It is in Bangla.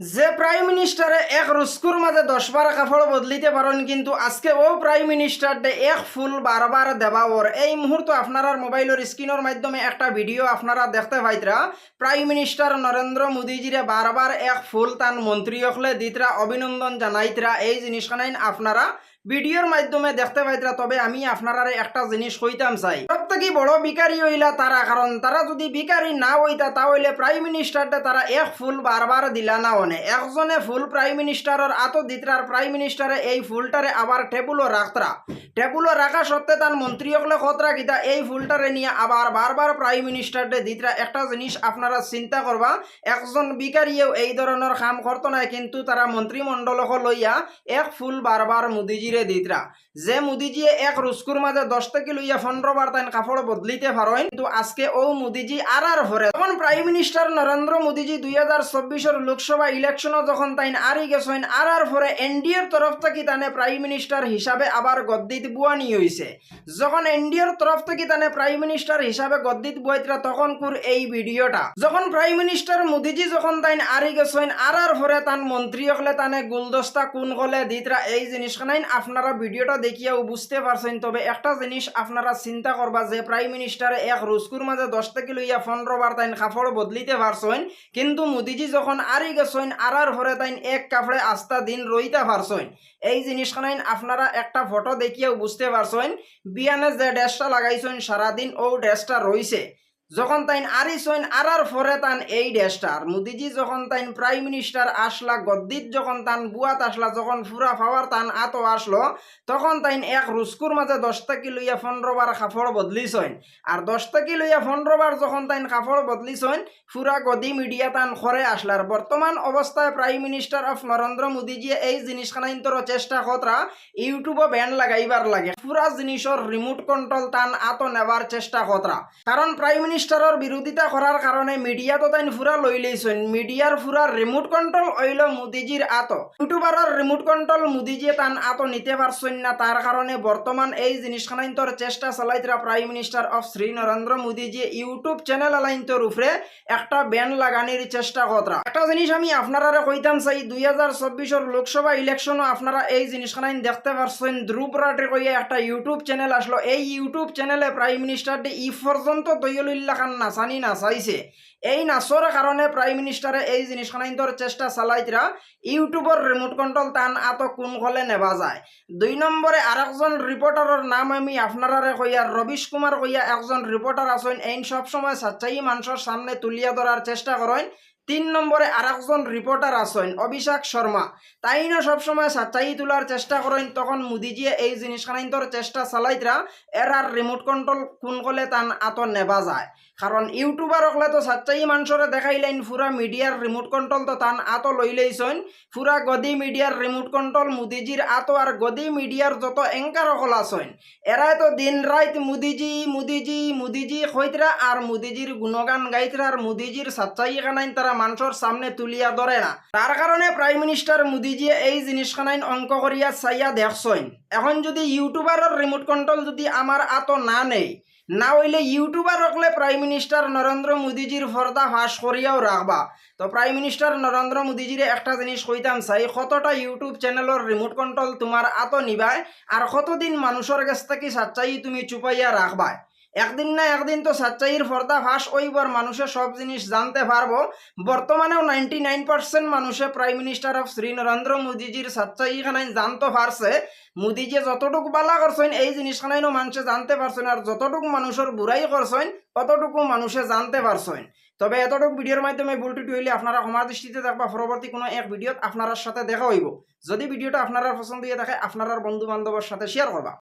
যে প্রাইম মিনিস্টারে এক রুস্কুর মাঝে দশ বার কাপড় বদলিতে পারেন কিন্তু আজকে ও প্রাইম মিনিস্টার ডে এক ফুল বারবার দেবা ওর এই মুহূর্তে আপনার মোবাইলের স্ক্রিনের মাধ্যমে একটা ভিডিও আপনারা দেখতে পাইতরা প্রাইম মিনিস্টার নরেন্দ্র মোদীজিরে বারবার এক ফুল তান মন্ত্রী হলে দিতরা অভিনন্দন জানাইতরা এই জিনিসখানাইন আপনারা ভিডিওর মাধ্যমে দেখতে পাইতরা, তবে আমি আপনারা একটা জিনিস হইতাম চাই। সব থেকে বড় বিকারী হইলা তারা, কারণ তারা যদি বিকারী না হইতা, তাহলে প্রাইম মিনিস্টারটা তারা এক ফুল বারবার দিলা না অনে। একজনে ফুল প্রাইম মিনিস্টারের আত দিতরার প্রাইম মিনিস্টারে এই ফুলটারে আবার টেবুলও রাখতরা। টেবুলও রাখা সত্ত্বে তার মন্ত্রী হকলে খতরা গীতা এই ফুলটারে নিয়ে আবার বারবার প্রাইম মিনিস্টারটে দিতরা একটা জিনিস আপনারা চিন্তা করবা একজন বিকারিয়েও এই ধরনের কাম করতো না কিন্তু তারা মন্ত্রিমণ্ডলক লইয়া এক ফুল বারবার মোদিজিরে দিতরা যে মোদিজিয়ে এক রুস্কুর মাঝে দশ থেকে লইয়া পনেরো বার তাই কাপড় বদলিতে পারেন কিন্তু আজকে ও মোদিজি আর আর ভরে তখন প্রাইম মিনিস্টার নরেন্দ্র মোদিজি দুই হাজার চব্বিশের লোকসভা ইলেকশনও যখন তাই আরি গেছেন আর আর ভরে এনডিএর তরফ থেকে তানে প্রাইম মিনিস্টার হিসাবে আবার গদ্দিত বুয়ানি হয়েছে যখন এনডিএর তরফ থেকে তানে প্রাইম মিনিস্টার হিসাবে গদ্দিত বুয়াইতরা তখন কুর এই ভিডিওটা যখন প্রাইম মিনিস্টার মোদিজি যখন তাই আরি গেছেন আর আর ভরে তান মন্ত্রী হকলে তানে গুলদস্তা কোন হলে দিতরা এই জিনিসখানাইন, আপনারা ভিডিওটা দেখিয়াও বুঝতে পারছেন, তবে একটা জিনিস আপনারা চিন্তা করবা যে প্রাইম মিনিস্টারে এক রুস্কুর মাঝে দশ থেকে লইয়া পনেরো বার তাইন কাপড় বদলিতে পারছেন, কিন্তু মোদিজি যখন আরি গেছেন আর আর ভরে তাইন এক কাপড়ে আস্তা দিন রইতে পারছেন। এই জিনিসখানাইন আপনারা একটা ফটো দেখিয়াও বুঝতে পারছেন, বিয়ানে যে ড্রেসটা লাগাইছেন, সারাদিন ও ড্রেসটা রইছে। যখন তাইন আরিসইন আরার ফরে তান এই ড্রেসটার মোদিজি যখন তাইন প্রাইম মিনিস্টার আসলা, গদ্দিত যখন তান বুয়াত আসলা, যখন ফুরা ফাওয়ার তান আতো আসলো, তখন তাইন এক রুস্কুর মাঝে দশ টাকি লইয়া পনেরো বার কাপড় বদলিছইন আর দশ টাকি লইয়া পনেরো বার যখন তাইন কাপড় বদলিছইন ফুরা গদি মিডিয়া তান খরে আসলার বর্তমান অবস্থায় প্রাইম মিনিস্টার অফ নরেন্দ্র মোদিজি এই জিনিসখানাইন্তর চেষ্টা কতরা ইউটিউবে ব্যান লাগাইবার লাগে। পুরা জিনিসের রিমোট কন্ট্রোল তান আতো নেবার চেষ্টা কতরা কারণ প্রাইম মিনিস্টারের বিরোধিতা করার কারণে মিডিয়া তো তাইন ফুরা লই লইছেন মিডিয়ার ফুরা রিমোট কন্ট্রোল হইল মোদিজির আতো। ইউটিউবারের রিমোট কন্ট্রোল মোদিজি তান আতো নিতে পারছেন না। তার কারণে বর্তমান এই জিনিসখানাইন্তর চেষ্টা চালাইতরা prime minister of Shri Narendra Modiji YouTube channel আলাইন্তর উপরে একটা ব্যান লাগানির চেষ্টা কতরা একটা জিনিস আমি আপনারা কইতাম চাই, দুই হাজার চব্বিশের লোকসভা ইলেকশনও আপনারা এই জিনিসখানাইন দেখতে পারছেন ধ্রুব রাটে কইয়া একটা ইউটিউব চ্যানেল আসলো। এই ইউটিউব চ্যানেলে প্রাইম মিনিস্টার ই পর্যন্ত খান নাচানি নাচাইছে এই নাচর কারণে প্রাইম মিনিস্টারে এই জিনিসখানাইন্তর চেষ্টা চালাইতরা ইউটিউবর রিমোট কন্ট্রোল তান আত কোন হলে নেবা যায় দুই নম্বরে আরেকজন রিপোর্টারের নাম আমি আপনারারে কইয়া রবিশ কুমার কইয়া, একজন রিপোর্টার আছেন এই সবসময় সাচ্চাই মানুষের সামনে তুলিয়া ধরার চেষ্টা করেন তিন নম্বরে আরেকজন রিপোর্টার আছেন, অভিষেক শর্মা তাইনও সবসময় সাচ্চাই তোলার চেষ্টা করেন তখন মোদিজিয়ে এই জিনিসখানাইন্তর চেষ্টা চালাইতরা এর আর রিমোট কন্ট্রোল কোন কলে তান আত নেবা যায় কারণ ইউটিউবার হকলে তো সাচ্চাই মানুষরে দেখাইলেন পুরা মিডিয়ার রিমোট কন্ট্রোল তো তান আতো লই লইছেন পুরা গদি মিডিয়ার রিমোট কন্ট্রোল মোদিজির আতো আর গদি মিডিয়ার যত এঙ্কার হকল আছেন। এরাই তো দিন রাত মোদিজি মোদিজি মোদিজি কইতরা আর মোদিজির গুণগান গাইতরা আর মোদিজির সাচ্চাই খানাইন তারা মানুষের সামনে তুলিয়া ধরে না। তার কারণে প্রাইম মিনিস্টার মোদিজি এই জিনিসখানাইন অঙ্ক করিয়া চাইয়া দেখছেন এখন যদি ইউটিউবারের রিমোট কন্ট্রোল যদি আমার আতো না নেই, না হইলে ইউটিউবার হকলে প্রাইম মিনিস্টার নরেন্দ্র মোদিজির ফর্দা ফাঁস করিয়াও রাখবা তো প্রাইম মিনিস্টার নরেন্দ্র মোদিজির একটা জিনিস কইতাম চাই কতটা ইউটিউব চ্যানেলের রিমোট কন্ট্রোল তোমার আত নিবাই আর কতদিন মানুষের কাছ থেকে সাচ্চাই তুমি চুপাইয়া রাখবা একদিন না একদিন তো সাচ্চাইয়ের ফর্দা ফাঁস ওইবার মানুষে সব জিনিস জানতে পারব। বর্তমানেও নাইনটি নাইন পার্সেন্ট মানুষে prime minister of Shri Narendra মোদিজির সাচ্চাই খানাই জানতে পারছে। মোদিজি যতটুকু বালা করছেন, এই জিনিসখানাইনও মানুষে জানতে পারছেন আর যতটুকু মানুষের বুড়াই করছেন, ততটুকু মানুষে জানতে পারছেন। তবে এতটুকু ভিডিওর মাধ্যমে ভুল টুটি হইলে আপনারা ক্ষমার দৃষ্টিতে দেখবা, পরবর্তী কোনো এক ভিডিওত আপনার সাথে দেখা হইব। যদি ভিডিওটা আপনার পছন্দ হয়ে থাকে আপনার বন্ধু বান্ধবের সাথে শেয়ার করবা।